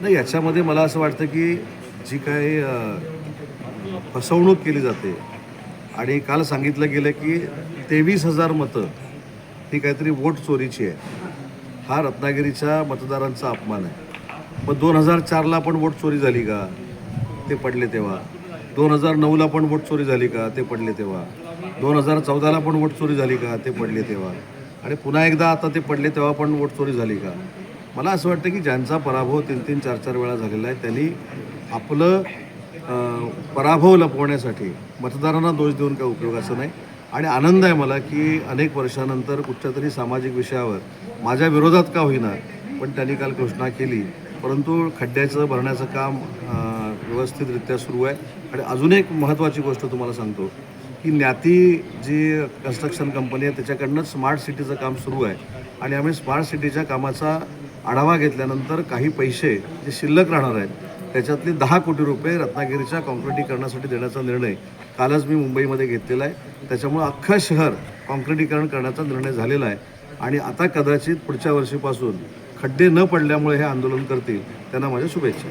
नाही याच्यामध्ये मला असं वाटतं की जी काही फसवणूक केली जाते आणि काल सांगितलं गेलं की तेवीस हजार मतं ही काहीतरी वोट चोरीची आहे. हा रत्नागिरीच्या मतदारांचा अपमान आहे. मग दोन हजार चारला पण वोट चोरी झाली का? ते पडले तेव्हा. दोन हजार नऊला पण वोट चोरी झाली का? ते पडले तेव्हा. दोन हजार चौदाला पण वोट चोरी झाली का? ते पडले तेव्हा. आणि पुन्हा एकदा आता ते पडले तेव्हा पण वोट चोरी झाली का? मला असं वाटतं की ज्यांचा पराभव तीन तीन चार चार वेळा झालेला आहे त्यांनी आपलं पराभव लपवण्यासाठी मतदारांना दोष देऊन काही उपयोगाचं नाही. आणि आनंद आहे मला की अनेक वर्षानंतर कुठच्या तरी सामाजिक विषयावर माझ्या विरोधात का होईना पण त्यांनी काल घोषणा केली. परंतु खड्ड्याचं भरण्याचं काम व्यवस्थितरित्या सुरू आहे. आणि अजून एक महत्त्वाची गोष्ट तुम्हाला सांगतो की ज्ञाती जी कन्स्ट्रक्शन कंपनी आहे त्याच्याकडनं स्मार्ट सिटीचं काम सुरू आहे. आणि आम्ही स्मार्ट सिटीच्या कामाचा आढावा घेतल्यानंतर काही पैसे जे शिल्लक राहणार आहेत त्याच्यातले दहा कोटी रुपये रत्नागिरीच्या कॉन्क्रिटीकरणासाठी देण्याचा निर्णय कालच मी मुंबईमध्ये घेतलेला आहे. त्याच्यामुळं अख्खं शहर कॉन्क्रिटीकरण करण्याचा निर्णय झालेला आहे. आणि आता कदाचित पुढच्या वर्षीपासून खड्डे न पडल्यामुळे हे आंदोलन करतील त्यांना माझ्या शुभेच्छा.